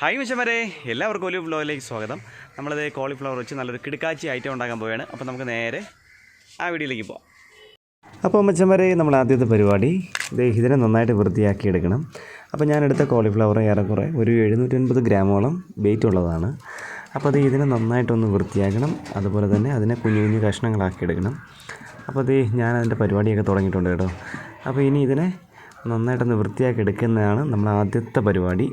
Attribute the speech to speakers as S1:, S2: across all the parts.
S1: Hi മിച്ചമരെ എല്ലാവർക്കും ഒരു വ്ലോഗിലേക്ക് സ്വാഗതം. നമ്മളത് കോളിഫ്ലവർ വെച്ച് നല്ലൊരു കിടുക്കാച്ചി ഐറ്റം ഉണ്ടാക്കാൻ പോവുകയാണ്. അപ്പോൾ നമുക്ക് നേരെ ആ വീഡിയോയിലേക്ക് പോകാം അപ്പോൾ മച്ചന്മാരെ നമ്മൾ ആദ്യത്തെ പരിപാടി ഇത് ഇതിനെ നന്നായിട്ട് വൃത്തിയാക്കി എടുക്കണം. അപ്പോൾ ഞാൻ എടുത്ത കോളിഫ്ലവർ ഏറെക്കുറെ ഒരു എഴുന്നൂറ്റൻപത് ഗ്രാമോളം വെയിറ്റ് ഉള്ളതാണ്. അപ്പോൾ അത് ഇതിനെ നന്നായിട്ടൊന്ന് വൃത്തിയാക്കണം. അതുപോലെ തന്നെ അതിനെ കുഞ്ഞു കുഞ്ഞു കഷ്ണങ്ങളാക്കി എടുക്കണം. അപ്പോൾ അത് ഞാൻ അതിന്റെ പരിപാടിയൊക്കെ തുടങ്ങിയിട്ടുണ്ട് കേട്ടോ. അപ്പോൾ ഇനി ഇതിനെ നന്നായിട്ടൊന്ന് വൃത്തിയാക്കി എടുക്കുന്നതാണ് നമ്മൾ ആദ്യത്തെ പരിപാടി.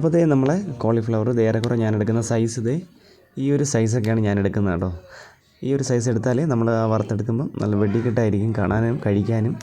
S1: അപ്പോൾ ഇതേ നമ്മളെ കോളിഫ്ലവർ ഇത് ഏറെക്കുറെ ഞാൻ എടുക്കുന്ന സൈസ് ഇതേ ഈ ഒരു സൈസൊക്കെയാണ് ഞാൻ എടുക്കുന്നത് കേട്ടോ. ഈ ഒരു സൈസ് എടുത്താലേ നമ്മൾ വറുത്തെടുക്കുമ്പം നല്ല വെടിക്കെട്ടായിരിക്കും കാണാനും കഴിക്കാനും.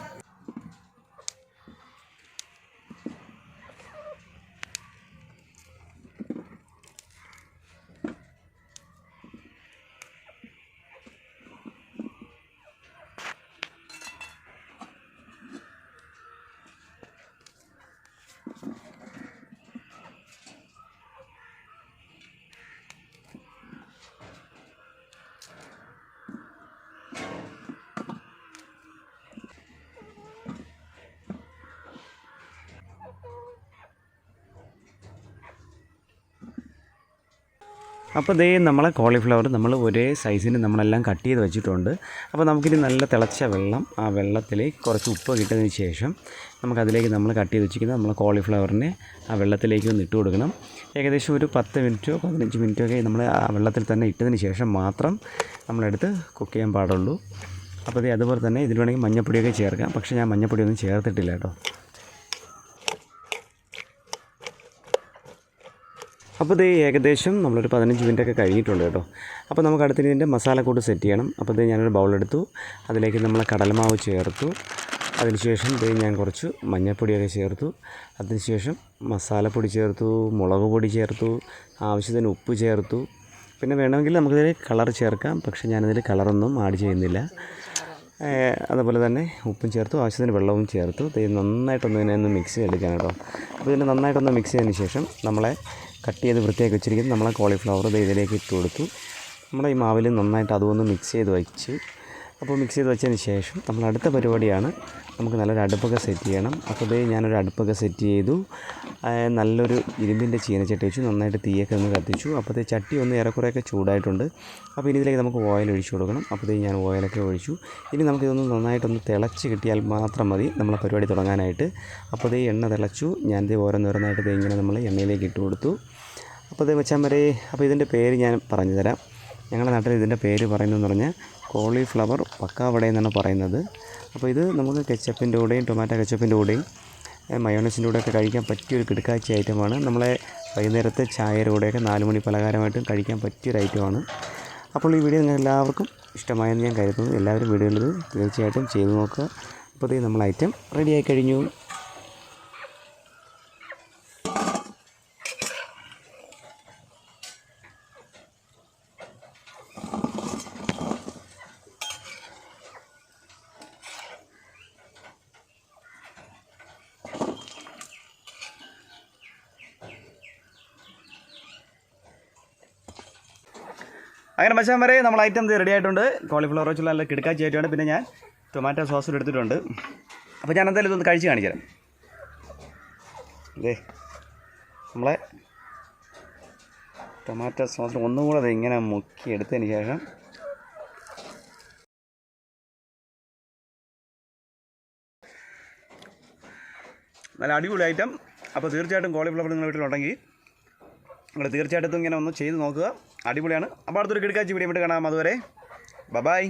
S1: അപ്പോൾ ദേ നമ്മളെ കോളിഫ്ലവർ നമ്മൾ ഒരേ സൈസിന് നമ്മളെല്ലാം കട്ട് ചെയ്ത് വെച്ചിട്ടുണ്ട്. അപ്പോൾ നമുക്കിനി നല്ല തിളച്ച വെള്ളം ആ വെള്ളത്തിൽ കുറച്ച് ഉപ്പ് കിട്ടുന്നതിന് ശേഷം നമുക്കതിലേക്ക് നമ്മൾ കട്ട് ചെയ്ത് വെച്ചിരിക്കുന്ന നമ്മളെ കോളിഫ്ലവറിനെ ആ വെള്ളത്തിലേക്ക് ഒന്ന് ഇട്ട് കൊടുക്കണം. ഏകദേശം ഒരു പത്ത് മിനിറ്റോ പതിനഞ്ച് മിനിറ്റോ ഒക്കെ നമ്മൾ ആ വെള്ളത്തിൽ തന്നെ ഇട്ടതിന് ശേഷം മാത്രം നമ്മളെടുത്ത് കുക്ക് ചെയ്യാൻ പാടുള്ളൂ. അപ്പോൾ ദേ അതുപോലെ തന്നെ ഇതിൽ വേണമെങ്കിൽ മഞ്ഞപ്പൊടിയൊക്കെ ചേർക്കാം. പക്ഷേ ഞാൻ മഞ്ഞപ്പൊടിയൊന്നും ചേർത്തിട്ടില്ല കേട്ടോ. അപ്പോൾ ഇത് ഏകദേശം നമ്മളൊരു പതിനഞ്ച് മിനിറ്റ് ഒക്കെ കഴിഞ്ഞിട്ടുണ്ട് കേട്ടോ. അപ്പോൾ നമുക്ക് അടുത്തിന് ഇതിന്റെ മസാലക്കൂട്ട് സെറ്റ് ചെയ്യണം. അപ്പോൾ ഇത് ഞാനൊരു ബൗളെടുത്തു അതിലേക്ക് നമ്മൾ കടലമാവ് ചേർത്തു. അതിനുശേഷം ഇത് ഞാൻ കുറച്ച് മഞ്ഞൾപ്പൊടിയൊക്കെ ചേർത്തു. അതിനുശേഷം മസാലപ്പൊടി ചേർത്തു മുളക് പൊടി ചേർത്തു ആവശ്യത്തിന് ഉപ്പ് ചേർത്തു. പിന്നെ വേണമെങ്കിൽ നമുക്കിതിൽ കളർ ചേർക്കാം. പക്ഷേ ഞാനതിൽ കളറൊന്നും ആഡ് ചെയ്യുന്നില്ല. അതുപോലെ തന്നെ ഉപ്പും ചേർത്തു ആവശ്യത്തിന് വെള്ളവും ചേർത്തു. ഇത് നന്നായിട്ടൊന്ന് ഇതിനെ ഒന്ന് മിക്സ് ചെയ്തെടുക്കാൻ കേട്ടോ. അപ്പോൾ ഇതിനെ നന്നായിട്ടൊന്ന് മിക്സ് ചെയ്തതിന് ശേഷം നമ്മളെ കട്ട് ചെയ്ത് വൃത്തിയാക്കി വെച്ചിരിക്കുന്നത് നമ്മളെ കോളിഫ്ലവർ ഇത് ഇതിലേക്ക് ഇട്ട് കൊടുത്തു. നമ്മുടെ ഈ മാവിൽ നന്നായിട്ട് അതൊന്ന് മിക്സ് ചെയ്ത് വെച്ച് അപ്പോൾ മിക്സ് ചെയ്ത് വെച്ചതിന് ശേഷം നമ്മൾ അടുത്ത പരിപാടിയാണ്. നമുക്ക് നല്ലൊരു അടുപ്പൊക്കെ സെറ്റ് ചെയ്യണം. അപ്പോൾ ഇതേ ഞാനൊരു അടുപ്പൊക്കെ സെറ്റ് ചെയ്തു. നല്ലൊരു ഇരുമ്പിന്റെ ചീനച്ചട്ടി വെച്ചു. നന്നായിട്ട് തീയൊക്കെ ഒന്ന് കത്തിച്ചു. അപ്പോൾ ഇത് ചട്ടി ഒന്ന് ഏറെക്കുറെയൊക്കെ ചൂടായിട്ടുണ്ട്. അപ്പോൾ ഇനി ഇതിലേക്ക് നമുക്ക് ഓയിൽ ഒഴിച്ചു കൊടുക്കണം. അപ്പോൾ ഇത് ഞാൻ ഓയിലൊക്കെ ഒഴിച്ചു. ഇനി നമുക്കിതൊന്ന് നന്നായിട്ടൊന്ന് തിളച്ച് കിട്ടിയാൽ മാത്രം മതി നമ്മളെ പരിപാടി തുടങ്ങാനായിട്ട്. അപ്പോൾ ഇതേ എണ്ണ തിളച്ചു. ഞാനിത് ഓരോന്നോരോന്നായിട്ട് ഇങ്ങനെ നമ്മൾ എണ്ണയിലേക്ക് ഇട്ട് കൊടുത്തു. അപ്പോൾ ഇത് വെച്ചാൽ വരെ അപ്പോൾ ഇതിന്റെ പേര് ഞാൻ പറഞ്ഞു തരാം ഞങ്ങളുടെ നാട്ടിൽ ഇതിന്റെ പേര് പറയുന്നതെന്ന് പറഞ്ഞാൽ കോളിഫ്ലവർ പക്കാവട എന്നാണ് പറയുന്നത്. അപ്പോൾ ഇത് നമുക്ക് കെച്ചപ്പിന്റെ കൂടെയും ടൊമാറ്റോ കെച്ചപ്പിന്റെ കൂടെയും മയോണസിന്റെ കൂടെയൊക്കെ കഴിക്കാൻ പറ്റിയൊരു കിടക്കാഴ്ച ഐറ്റമാണ്. നമ്മളെ വൈകുന്നേരത്തെ ചായയുടെ കൂടെയൊക്കെ നാല് മണി പലഹാരമായിട്ടും കഴിക്കാൻ പറ്റിയൊരു ഐറ്റമാണ്. അപ്പോൾ ഈ വീഡിയോ നിങ്ങൾ എല്ലാവർക്കും ഇഷ്ടമായെന്ന് ഞാൻ കരുതുന്നു. എല്ലാവരും ഇത് തീർച്ചയായിട്ടും ചെയ്തു നോക്കുക. അപ്പോൾ ഇത് നമ്മൾ ഐറ്റം റെഡിയായി കഴിഞ്ഞു. അങ്ങനെ മച്ചാൻ വരെ നമ്മൾ ഐറ്റം റെഡി ആയിട്ടുണ്ട്. കോളിഫ്ലവർ വെച്ചുള്ള നല്ല കിടക്കാച്ചി ആയിട്ടുണ്ട്. പിന്നെ ഞാൻ ടൊമാറ്റോ സോസും എടുത്തിട്ടുണ്ട്. അപ്പോൾ ഞാൻ എന്തായാലും ഇതൊന്ന് കഴിച്ച് കാണിക്കാം അതെ നമ്മളെ ടൊമാറ്റോ സോസ് ഒന്നുകൂടെ അത് ഇങ്ങനെ മുക്കി എടുത്തതിന് ശേഷം നല്ല അടിപൊളി ഐറ്റം അപ്പോൾ തീർച്ചയായിട്ടും കോളിഫ്ലവർ നിങ്ങളുടെ വീട്ടിലുണ്ടെങ്കിൽ നിങ്ങൾ തീർച്ചയായിട്ടും ഇങ്ങനെ ഒന്ന് ചെയ്ത് നോക്കുക. അടിപൊളിയാണ്. അപ്പോൾ അടുത്തൊരു കിടക്കാച്ചി വീഡിയോ കാണാം. അതുവരെ ബബായ്